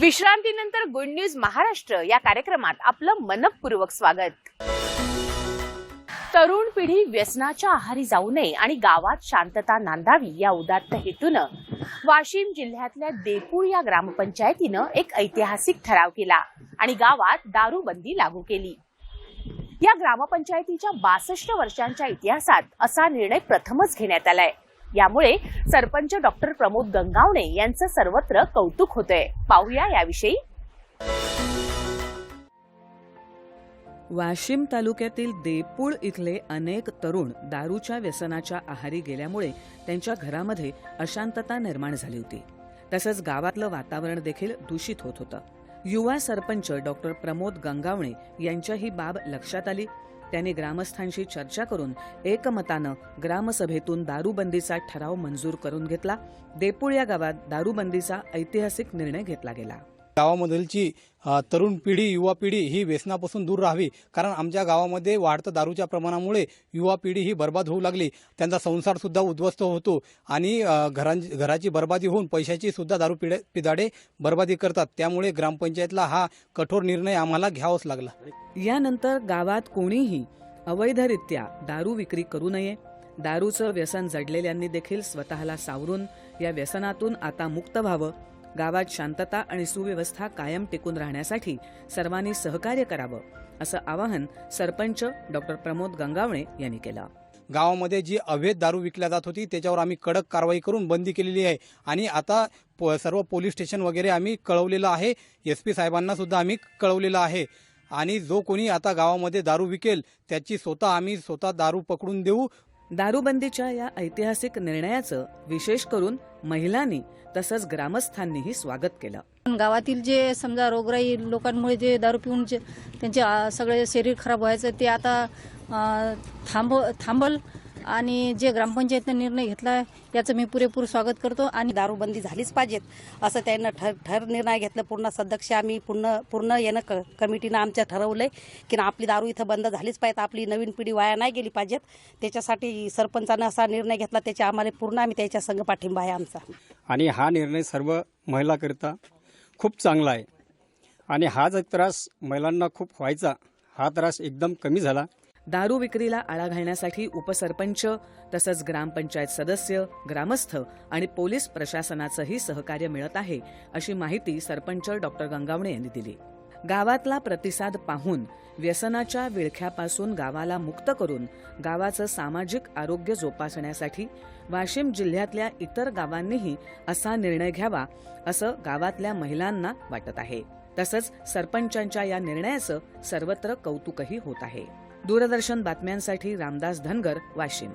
विश्रांतीनंतर good news Maharashtra या कार्यक्रमात आपलं मनपूर्वक स्वागत. तरुण पिढी व्यसनाच्या आहारी जाऊ नये आणि गावात शांतता नांदावी या उदात्त हेतूनं वाशिम जिल्ह्यातल्या देपूळ या ग्रामपंचायतीनं एक ऐतिहासिक ठराव केला आणि गावात दारूबंदी लागू केली. या ग्रामपंचायतीच्या बासष्ट वर्षांच्या इतिहासात असा निर्णय प्रथमच घेण्यात आलाय. यामुळे सरपंच डॉक्टर प्रमोद गंगावणे यांचं सर्वत्र कौतुक होतंय. पाहूया याविषयी. वाशिम तालुक्यातील देपूळ इथले अनेक तरुण दारूच्या व्यसनाच्या आहारी गेल्यामुळे त्यांच्या घरामध्ये अशांतता निर्माण झाली होती. तसंच गावातलं वातावरण देखील दूषित होत होतं. युवा सरपंच डॉक्टर प्रमोद गंगावणे यांच्या ही बाब लक्षात आली. त्यांनी ग्रामस्थांशी चर्चा करून एकमतानं ग्रामसभेतून दारूबंदीचा ठराव मंजूर करून घेतला. देपूळ या गावात दारूबंदीचा ऐतिहासिक निर्णय घेतला गेला. गावामधीलची तरुण पिढी युवा पिढी ही व्यसनापासून दूर राहावी. कारण आमच्या गावामध्ये वाढतं दारूच्या प्रमाणामुळे युवा पिढी ही बर्बाद होऊ लागली. त्यांचा संसार सुद्धा उद्ध्वस्त होतो आणि घरां घराची बर्बादी होऊन पैशाची सुद्धा दारू पिढे पिदाडे बर्बादी करतात. त्यामुळे ग्रामपंचायतला हा कठोर निर्णय आम्हाला घ्यावाच लागला. यानंतर गावात कोणीही अवैधरित्या दारू विक्री करू नये. दारूचं व्यसन जडलेल्यांनी देखील स्वतःला सावरून या व्यसनातून आता मुक्त व्हावं. गावात शांतता आणि सुव्यवस्था कायम टिकून राहण्यासाठी सर्वांनी सहकार्य करावं असं आवाहन सरपंच डॉक्टर प्रमोद गंगावणे यांनी केलं. गावामध्ये जी अवैध दारू विकल्या जात होती त्याच्यावर आम्ही कडक कारवाई करून बंदी केलेली आहे. आणि आता प- सर्व पोलीस स्टेशन वगैरे आम्ही कळवलेलं आहे. एस पी साहेबांना सुद्धा आम्ही कळवलेलं आहे. आणि जो कोणी आता गावामध्ये दारू विकेल त्याची स्वतः आम्ही स्वतः दारू पकडून देऊ. दारूबंदीच्या या ऐतिहासिक निर्णयाचं विशेष करून महिलांनी तसंच ग्रामस्थांनीही स्वागत केलं. पण गावातील जे समजा रोगराई लोकांमुळे जे दारू पिऊन जे त्यांचे सगळे शरीर खराब व्हायचं ते आता थांब थांबल. आणि जे ग्रामपंचायतनं निर्णय घेतला याचं मी पुरेपूर स्वागत करतो आणि दारूबंदी झालीच पाहिजेत असं त्यांना ठर ठर निर्णय घेतलं. पूर्ण सदक्ष आम्ही पूर्ण पूर्ण यानं क कमिटीनं आमच्या ठरवलंय की ना आपली दारू इथं बंद झालीच पाहिजे आपली नवीन पिढी वाया नाही गेली पाहिजेत. त्याच्यासाठी सरपंचानं असा निर्णय घेतला त्याच्या आम्हाला पूर्ण आम्ही त्याच्या संघ पाठिंबा आहे आमचा. आणि हा निर्णय सर्व महिलाकरिता खूप चांगला आहे. आणि हा जो त्रास महिलांना खूप व्हायचा. हा त्रास एकदम कमी झाला. दारू विक्रीला आळा घालण्यासाठी उपसरपंच तसंच ग्रामपंचायत सदस्य ग्रामस्थ आणि पोलीस प्रशासनाचंही सहकार्य मिळत आहे अशी माहिती सरपंच डॉक्टर गंगावणे यांनी दिली. गावातला प्रतिसाद पाहून व्यसनाच्या विळख्यापासून गावाला मुक्त करून गावाचं सामाजिक आरोग्य जोपासण्यासाठी वाशिम जिल्ह्यातल्या इतर गावांनीही असा निर्णय घ्यावा असं गावातल्या महिलांना वाटत आहे. तसंच सरपंचांच्या या निर्णयाचं सर्वत्र कौतुकही होत आहे. दूरदर्शन बातम्यांसाठी रामदास धनगर वाशिम.